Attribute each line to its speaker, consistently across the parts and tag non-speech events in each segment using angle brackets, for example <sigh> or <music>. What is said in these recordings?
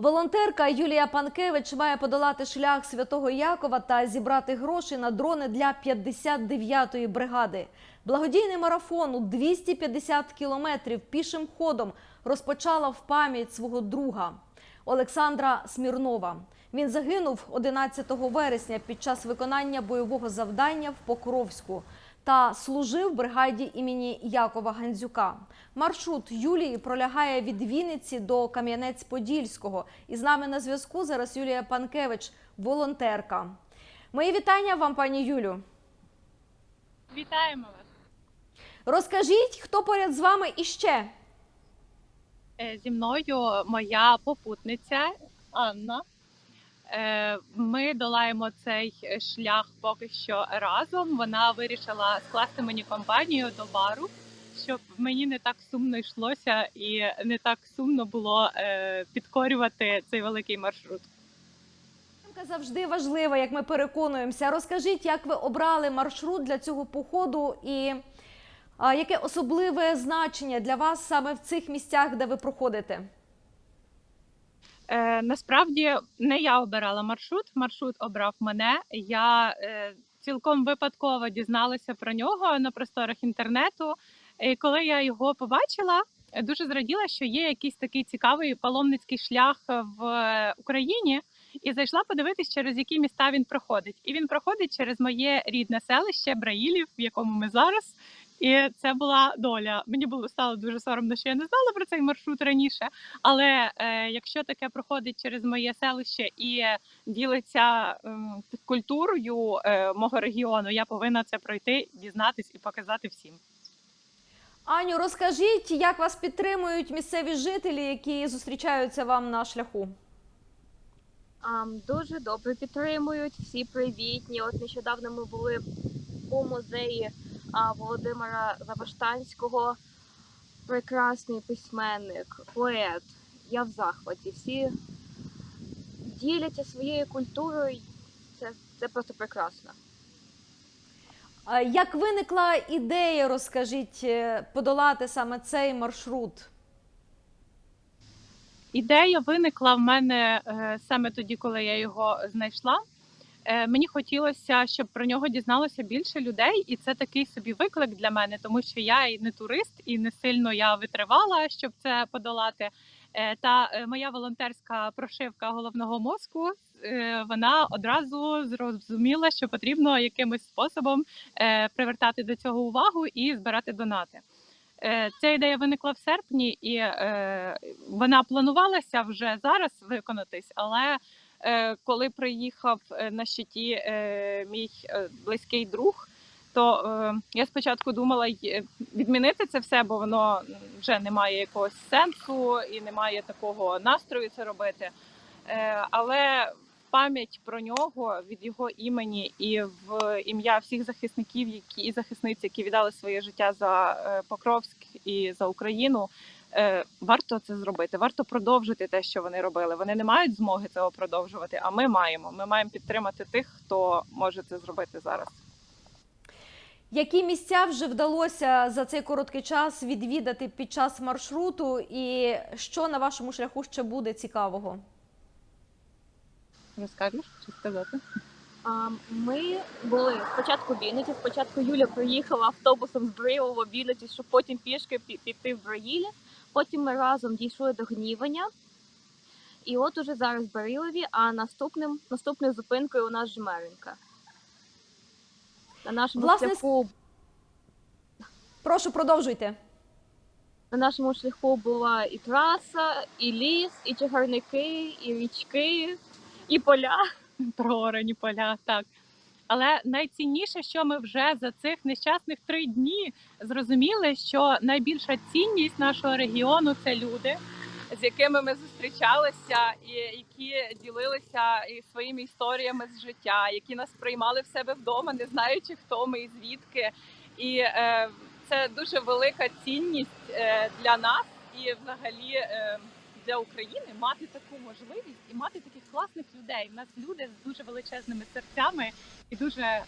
Speaker 1: Волонтерка Юлія Панкевич має подолати шлях Святого Якова та зібрати гроші на дрони для 59-ї бригади. Благодійний марафон у 250 кілометрів пішим ходом розпочала в пам'ять свого друга Олександра Смірнова. Він загинув 11 вересня під час виконання бойового завдання в Покровську та служив в бригаді імені Якова Гандзюка. Маршрут Юлії пролягає від Вінниці до Кам'янець-Подільського. І з нами на зв'язку зараз Юлія Панкевич, волонтерка. Мої вітання вам, пані Юлю.
Speaker 2: Вітаємо вас.
Speaker 1: Розкажіть, хто поряд з вами іще?
Speaker 2: Е, Зі мною моя попутниця Анна. Е, Ми долаємо цей шлях поки що разом. Вона вирішила скласти мені компанію до бару, щоб мені не так сумно йшлося і не так сумно було е, підкорювати цей великий маршрут.
Speaker 1: Завжди важлива, як ми переконуємося. Розкажіть, як ви обрали маршрут для цього походу і яке особливе значення для вас саме в цих місцях, де ви проходите?
Speaker 2: Е, насправді не я обирала маршрут, маршрут обрав мене. Я е, цілком випадково дізналася про нього на просторах інтернету. І коли я його побачила, дуже зраділа, що є якийсь такий цікавий паломницький шлях в Україні, і зайшла подивитись, через які міста він проходить. І він проходить через моє рідне селище Браїлів, в якому ми зараз. І це була доля. Мені було стало дуже соромно, що я не знала про цей маршрут раніше. Але е, якщо таке проходить через моє селище і ділиться ем, культурою е, мого регіону, я повинна це пройти, дізнатись і показати всім.
Speaker 1: Аню, розкажіть, як вас підтримують місцеві жителі, які зустрічаються вам на шляху?
Speaker 3: Дуже добре підтримують, всі привітні. От нещодавно ми були у музеї Володимира Заваштанського. Прекрасний письменник, поет. Я в захваті. Всі діляться своєю культурою. Це, це просто прекрасно.
Speaker 1: Як виникла ідея, розкажіть, е, подолати саме цей маршрут?
Speaker 2: Ідея виникла в мене е, саме тоді, коли я його знайшла. Е, Мені хотілося, щоб про нього дізналося більше людей, і це такий собі виклик для мене, тому що я і не турист, і не сильно я витривала, щоб це подолати. Е, Та е, моя волонтерська прошивка головного мозку вона одразу зрозуміла, що потрібно якимось способом привертати до цього увагу і збирати донати. Ця ідея виникла в серпні, і вона планувалася вже зараз виконатись, але коли приїхав е, на щиті е, мій е, близький друг, то е, я спочатку думала е, відмінити це все, бо воно вже не має якогось сенсу і немає такого настрою це робити. Е, але пам'ять про нього від його імені і в ім'я всіх захисників, які і захисниць, які віддали своє життя за е, Покровськ і за Україну. Е, Варто це зробити, варто продовжити те, що вони робили. Вони не мають змоги цього продовжувати, а ми маємо. Ми маємо підтримати тих, хто може це зробити зараз.
Speaker 1: Які місця вже вдалося за цей короткий час відвідати під час маршруту, і що на вашому шляху ще буде цікавого?
Speaker 2: Розкажеш, що сказати?
Speaker 3: Ми були спочатку в Вінниці, спочатку Юля приїхала автобусом з Бриєва в Вінниці, щоб потім пішки піти в Браїлі. Потім ми разом дійшли до Гнівання. І от уже зараз в Барилові, а наступним, наступною зупинкою у нас Жмеринка. На нашому
Speaker 1: Власне,
Speaker 3: шляху
Speaker 1: Прошу, продовжуйте.
Speaker 3: на нашому шляху була і траса, і ліс, і чагарники, і річки, і поля. <laughs>
Speaker 2: Проорані поля, так. Але найцінніше, що ми вже за цих нещасних три дні зрозуміли, що найбільша цінність нашого регіону це люди, з якими ми зустрічалися, і які ділилися і своїми історіями з життя, які нас приймали в себе вдома, не знаючи, хто ми і звідки. І е, це дуже велика цінність е, для нас і взагалі. Е, для України мати таку можливість і мати таких класних людей. У нас люди з дуже величезними серцями і дуже е.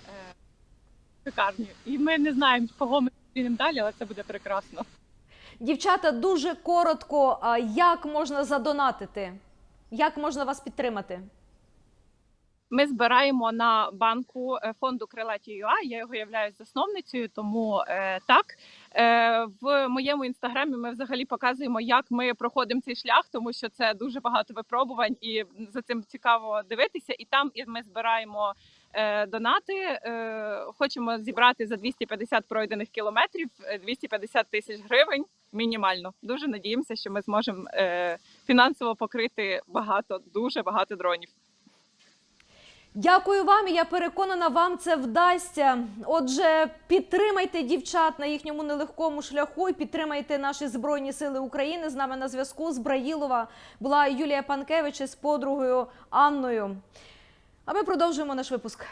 Speaker 2: І ми не знаємо, кого ми зустрінемо далі, але це буде прекрасно.
Speaker 1: Дівчата, дуже коротко, як можна задонатити? Як можна вас підтримати?
Speaker 2: Ми збираємо на банку е, фонду Крилаті ЮА. Я його являюсь засновницею, тому е, так е, в моєму інстаграмі ми взагалі показуємо, як ми проходимо цей шлях, тому що це дуже багато випробувань, і за цим цікаво дивитися. І там і ми збираємо е, донати. Е, хочемо зібрати за 250 пройдених кілометрів е, 250 тисяч гривень. Мінімально дуже надіємося, що ми зможемо фінансово покрити багато, дуже багато дронів.
Speaker 1: Дякую вам. і Я переконана, вам це вдасться. Отже, підтримайте дівчат на їхньому нелегкому шляху і підтримайте наші збройні сили України. З нами на зв'язку з Браїлова була Юлія Панкевич з подругою Анною. А ми продовжуємо наш випуск.